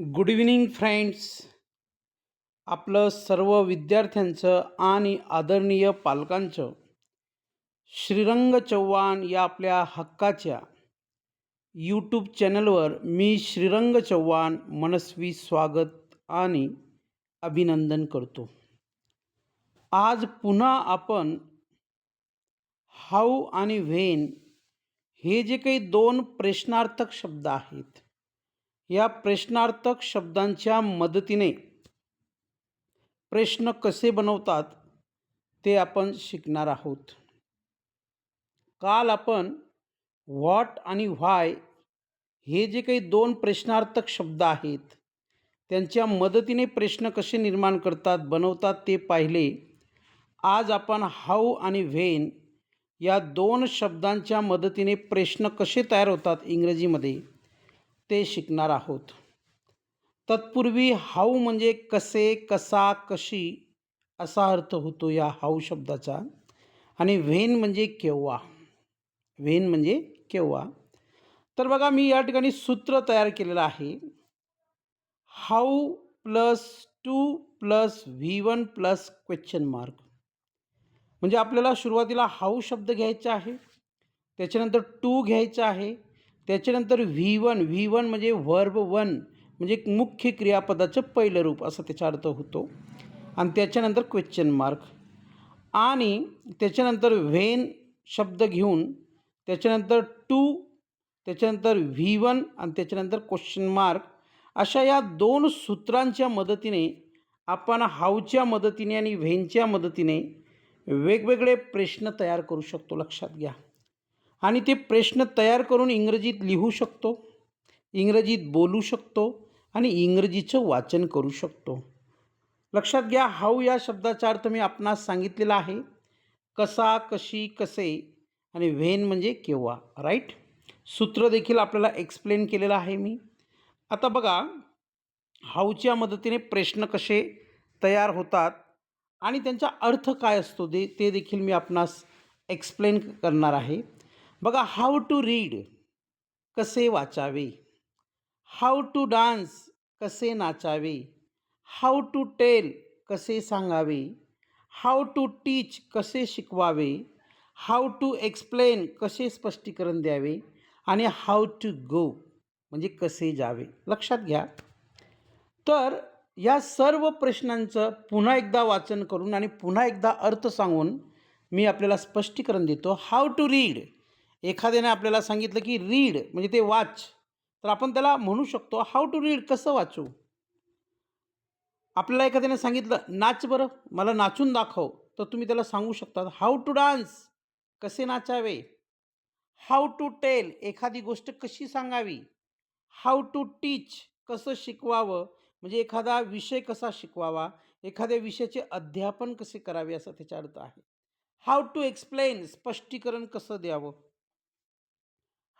Good evening friends आपलं सर्व विद्यार्थ्यांचं आणि आदरणीय पालकांचं श्रीरंग चव्हाण या आपल्या हक्काच्या यूट्यूब चॅनलवर मी श्रीरंग चव्हाण मनस्वी स्वागत आणि अभिनंदन करतो. आज पुन्हा आपण हाऊ आणि व्हेन हे जे काही दोन प्रश्नार्थक शब्द आहेत या प्रश्नार्थक शब्दांच्या मदतीने प्रश्न कसे बनवतात ते आपण शिकणार आहोत. काल आपण व्हॉट आणि व्हाय हे जे काही दोन प्रश्नार्थक शब्द आहेत त्यांच्या मदतीने प्रश्न कसे निर्माण करतात बनवतात ते पाहिले. आज आपण हाऊ आणि व्हेन या दोन शब्दांच्या मदतीने प्रश्न कसे तयार होतात इंग्रजीमध्ये. ते शिकणार आहोत. तत्पूर्वी हाऊ म्हणजे कसे कसा कशी असा अर्थ होतो या हाऊ शब्दाचा. आणि व्हेन म्हणजे केव्हा. व्हेन म्हणजे केव्हा. तर बघा मी या ठिकाणी सूत्र तयार केलेलं आहे. How plus to plus V one plus question mark. म्हणजे आपल्याला सुरुवातीला हाऊ शब्द घ्यायचा आहे. त्याच्यानंतर टू घ्यायचा आहे. त्याच्यानंतर व्ही वन व्ही वन म्हणजे व्हर्ब वन म्हणजे एक मुख्य क्रियापदाचं पहिलं रूप असं त्याचा अर्थ होतो. आणि त्याच्यानंतर क्वेश्चन मार्क आणि त्याच्यानंतर व्हेन शब्द घेऊन त्याच्यानंतर टू त्याच्यानंतर व्ही वन आणि त्याच्यानंतर क्वेश्चन मार्क अशा या दोन सूत्रांच्या मदतीने आपण हाऊच्या मदतीने आणि व्हेनच्या मदतीने वेगवेगळे प्रश्न तयार करू शकतो. लक्षात घ्या. आणि ते प्रश्न तयार करून इंग्रजीत लिहू शकतो इंग्रजीत बोलू शकतो आणि इंग्रजीचं वाचन करू शकतो. लक्षात घ्या हाऊ या शब्दाचा अर्थ मी आपणास सांगितलेला आहे. कसा कशी कसे आणि व्हेन म्हणजे केव्हा राईट सूत्र देखील आपल्याला एक्सप्लेन केलेलं आहे मी. आता बघा हाऊच्या मदतीने प्रश्न कसे तयार होतात आणि त्यांचा अर्थ काय असतो ते ते देखील मी आपणास एक्सप्लेन करणार आहे. बघा हाऊ टू रीड कसे वाचावे? हाऊ टू डान्स कसे नाचावे? हाऊ टू टेल कसे सांगावे? हाऊ टू टीच कसे शिकवावे? हाऊ टू एक्सप्लेन कसे स्पष्टीकरण द्यावे? आणि हाऊ टू गो म्हणजे कसे जावे? लक्षात घ्या. तर या सर्व प्रश्नांचं पुन्हा एकदा वाचन करून आणि पुन्हा एकदा अर्थ सांगून मी आपल्याला स्पष्टीकरण देतो. हाऊ टू रीड एखाद्याने आपल्याला सांगितलं की रीड म्हणजे ते वाच तर आपण त्याला म्हणू शकतो हाऊ टू रीड कसं वाचू? आपल्याला एखाद्याने सांगितलं नाच बरं मला नाचून दाखव. तर तुम्ही त्याला सांगू शकता हाऊ टू डान्स कसे नाचावे? हाऊ टू टेल एखादी गोष्ट कशी सांगावी? हाऊ टू टीच कसं शिकवावं? म्हणजे एखादा विषय कसा शिकवावा? एखाद्या विषयाचे अध्यापन कसे करावे? असा त्याचा अर्थ आहे. हाऊ टू एक्सप्लेन स्पष्टीकरण कसं द्यावं?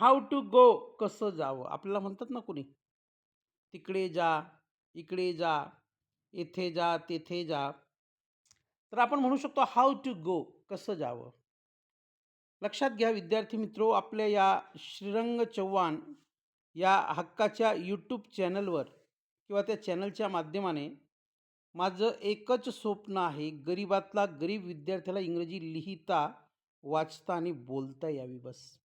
हाऊ टू गो कसं जावं? आपल्याला म्हणतात ना कुणी? तिकडे जा इकडे जा येथे जा तेथे जा. तर आपण म्हणू शकतो हाऊ टू गो कसं जावं? लक्षात घ्या विद्यार्थी मित्रो आपल्या या श्रीरंग चव्हाण या हक्काच्या यूट्यूब चॅनलवर किंवा त्या चॅनलच्या माध्यमाने माझं एकच स्वप्न आहे गरीबातला गरीब विद्यार्थ्याला इंग्रजी लिहिता वाचता आणि बोलता यावी बस.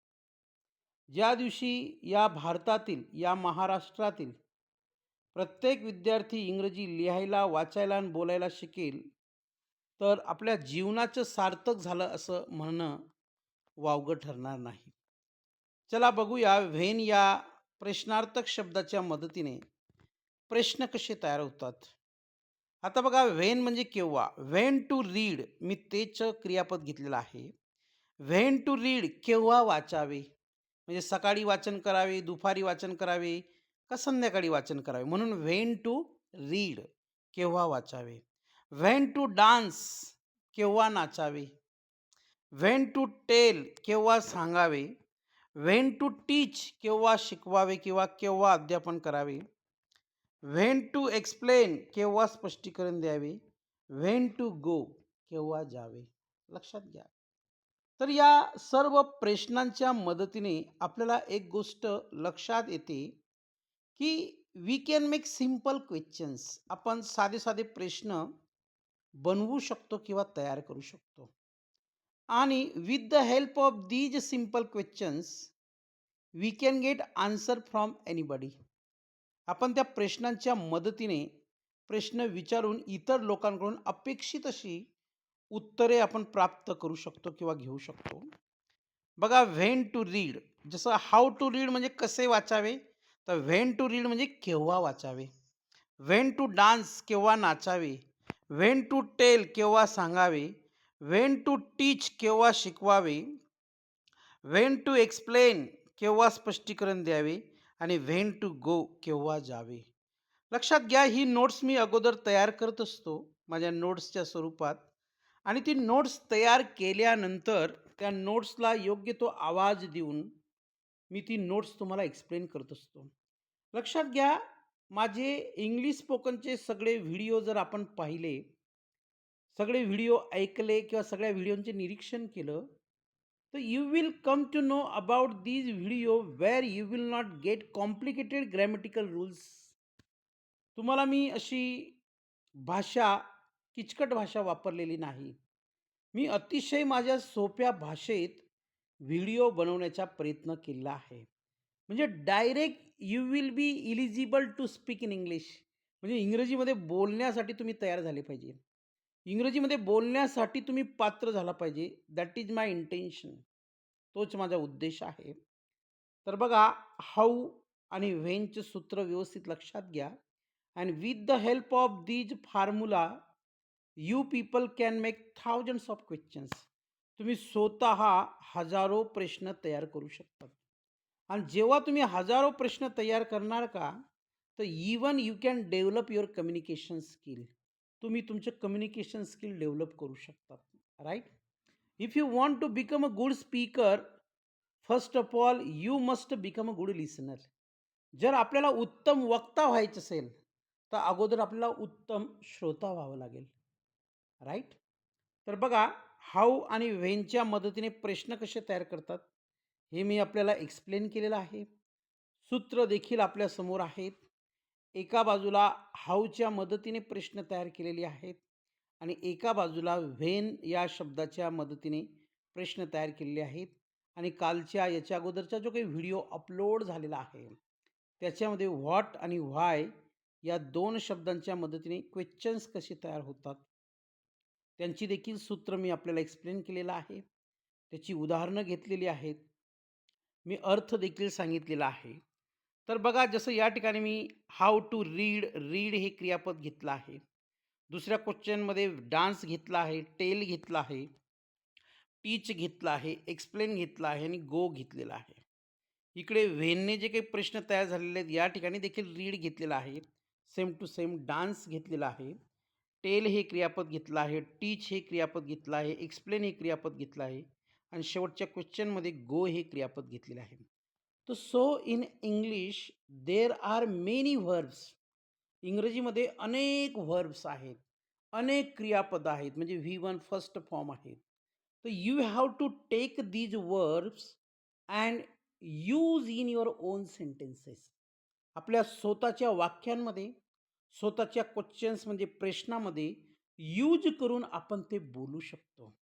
ज्या दिवशी या भारतातील या महाराष्ट्रातील प्रत्येक विद्यार्थी इंग्रजी लिहायला वाचायला आणि बोलायला शिकेल तर आपल्या जीवनाचं सार्थक झालं असं म्हणणं वावगं ठरणार नाही. चला बघूया व्हेन या प्रश्नार्थक शब्दाच्या मदतीने प्रश्न कसे तयार होतात. आता बघा व्हेन म्हणजे केव्हा? व्हेन टू रीड मी तेच क्रियापद घेतलेलं आहे. व्हेन टू रीड केव्हा वाचावे? म्हणजे सकाळी वाचन करावे, दुपारी वाचन करावे, का संध्याकाळी वाचन करावे? म्हणून व्हेन टू रीड केव्हा वाचावे? व्हेन टू डान्स केव्हा नाचावे? व्हेन टू टेल केव्हा सांगावे? व्हेन टू टीच केव्हा शिकवावे किंवा केव्हा अध्यापन करावे? व्हेन टू एक्सप्लेन केव्हा स्पष्टीकरण द्यावे? व्हेन टू गो केव्हा जावे? लक्षात घ्या. तर या सर्व प्रश्नांच्या मदतीने आपल्याला एक गोष्ट लक्षात येते की we can make simple questions आपण साधे साधे प्रश्न बनवू शकतो किंवा तयार करू शकतो. आणि with the help of these simple questions we can get answer from anybody आपण त्या प्रश्नांच्या मदतीने प्रश्न विचारून इतर लोकांकडून अपेक्षित अशी उत्तरे आपण प्राप्त करू शकतो किंवा घेऊ शकतो. बघा व्हेन टू रीड जसं हाऊ टू रीड म्हणजे कसे वाचावे? तर व्हेन टू रीड म्हणजे केव्हा वाचावे? व्हेन टू डान्स केव्हा नाचावे? व्हेन टू टेल केव्हा सांगावे? व्हेन टू टीच केव्हा शिकवावे? व्हेन टू एक्सप्लेन केव्हा स्पष्टीकरण द्यावे? आणि व्हेन टू गो केव्हा जावे? लक्षात घ्या ही नोट्स मी अगोदर तयार करत असतो माझ्या नोट्सच्या स्वरूपात. आणि ती नोट्स तयार केल्यानंतर त्या नोट्सला योग्य तो आवाज देऊन मी ती नोट्स तुम्हाला एक्सप्लेन करत असतो. लक्षात घ्या माझे इंग्लिश स्पोकनचे सगळे व्हिडिओ जर आपण पाहिले सगळे व्हिडिओ ऐकले किंवा सगळ्या व्हिडिओंचे निरीक्षण केलं तर you will come to know about these video where you will not get complicated grammatical rules तुम्हाला मी अशी भाषा किचकट भाषा वापरलेली नाही. मी अतिशय माझ्या सोप्या भाषेत व्हिडिओ बनवण्याचा प्रयत्न केला आहे. म्हणजे direct you will be eligible to speak in English. म्हणजे इंग्रजीमध्ये बोलण्यासाठी तुम्ही तयार झाले पाहिजे. इंग्रजीमध्ये बोलण्यासाठी तुम्ही पात्र झाला पाहिजे. दॅट इज माय इंटेन्शन तोच माझा उद्देश आहे. तर बघा हाऊ आणि व्हेनचे सूत्र व्यवस्थित लक्षात घ्या. And with the help of these formula you people can make thousands of questions. तुम्ही स्वतः हजारो प्रश्न तयार करू शकतात. आणि जेव्हा तुम्ही हजारो प्रश्न तयार करणार का तर even you can develop your communication skill तुम्ही तुमचं कम्युनिकेशन स्किल डेव्हलप करू शकतात. Right if you want to become a good speaker first of all you must become a good listener जर आपल्याला उत्तम वक्ता व्हायचं असेल तर अगोदर आपल्याला उत्तम श्रोता व्हावं लागेल. राईट? तर बघा हाऊ आणि व्हेनच्या मदतीने प्रश्न कसे तयार करतात हे मी आपल्याला एक्सप्लेन केलेलं आहे. सूत्र देखील आपल्यासमोर आहेत. एका बाजूला हाऊच्या मदतीने प्रश्न तयार केलेले आहेत आणि एका बाजूला व्हेन या शब्दाच्या मदतीने प्रश्न तयार केलेले आहेत आणि कालच्या याच्या अगोदरचा जो काही व्हिडिओ अपलोड झालेला आहे त्याच्यामध्ये व्हॉट आणि व्हाय या दोन शब्दांच्या मदतीने क्वेश्चन्स कसे तयार होतात त्यांची देखील सूत्र मी आपल्याला एक्सप्लेन केलेलं आहे. त्याची उदाहरणं घेतलेली आहेत. मी अर्थ देखील सांगितलेला आहे. तर बघा जसं या ठिकाणी मी हाऊ टू रीड रीड हे क्रियापद घेतलं आहे. दुसऱ्या क्वेश्चनमध्ये डान्स घेतला आहे टेल घेतला आहे टीच घेतला आहे एक्सप्लेन घेतला आहे आणि गो घेतलेला आहे. इकडे व्हेनने जे काही प्रश्न तयार झालेले आहेत या ठिकाणी देखील रीड घेतलेला आहे. सेम टू सेम डान्स घेतलेला आहे. टेल हे क्रियापद घेतलं आहे टीच हे क्रियापद घेतलं आहे एक्सप्लेन हे क्रियापद घेतलं आहे आणि शेवटच्या क्वेश्चनमध्ये गो हे क्रियापद घेतलेलं आहे. तर so in English there are many verbs. इंग्रजीमध्ये अनेक व्हर्ब्स आहेत अनेक क्रियापद आहेत म्हणजे व्ही वन फर्स्ट फॉर्म आहेत. तर you have to take these verbs and use in your own sentences. आपल्या स्वतःच्या वाक्यांमध्ये स्वतःच्या क्वेश्चन्स म्हणजे प्रश्नामध्ये यूज करून आपण ते बोलू शकतो.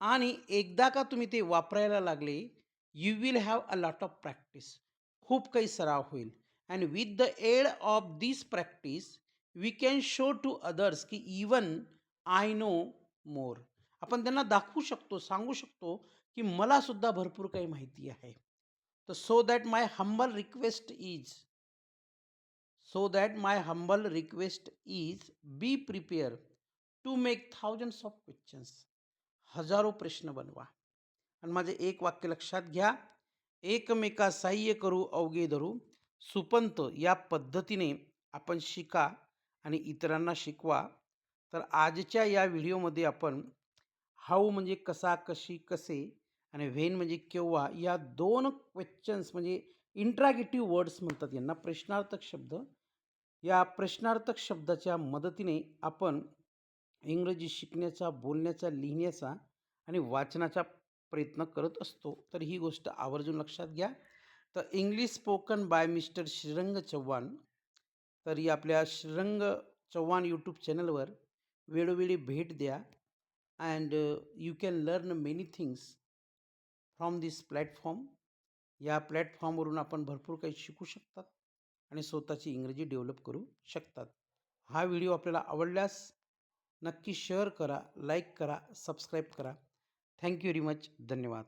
आणि एकदा का तुम्ही ते वापरायला लागले you will have a lot of practice खूप काही सराव होईल. And with the aid of this practice we can show to others की इवन आय नो मोर आपण त्यांना दाखवू शकतो सांगू शकतो की मलासुद्धा भरपूर काही माहिती आहे. तर so that my humble request is so that my humble request is be prepare to make thousands of questions हजारो प्रश्न बनवा. आणि माझे एक वाक्य लक्षात घ्या. एकमेका सहाय्य करू अवघे धरू. सुपंत या पद्धतीने आपण शिका आणि इतरांना शिकवा. तर आजच्या या व्हिडिओमध्ये आपण हाऊ म्हणजे कसा कशी कसे आणि व्हेन म्हणजे केव्हा या दोन क्वेश्चन्स म्हणजे इंट्रागेटिव्ह वर्ड्स म्हणतात यांना प्रश्नार्थक शब्द या प्रश्नार्थक शब्दाच्या मदतीने आपण इंग्रजी शिकण्याचा बोलण्याचा लिहिण्याचा आणि वाचनाचा प्रयत्न करत असतो. तर ही गोष्ट आवर्जून लक्षात घ्या. तर English spoken by mister Shrirang Chavan तर या आपल्या श्रीरंग चव्हाण यूट्यूब चॅनलवर वेळोवेळी भेट द्या. And you can learn many things from this platform या प्लॅटफॉर्मवरून आपण भरपूर काही शिकू शकतात. आणि स्वतःची इंग्रजी डेव्हलप करू शकतात. हा व्हिडिओ आपल्याला आवडल्यास नक्की शेअर करा लाईक करा सबस्क्राईब करा. Thank you very much. धन्यवाद.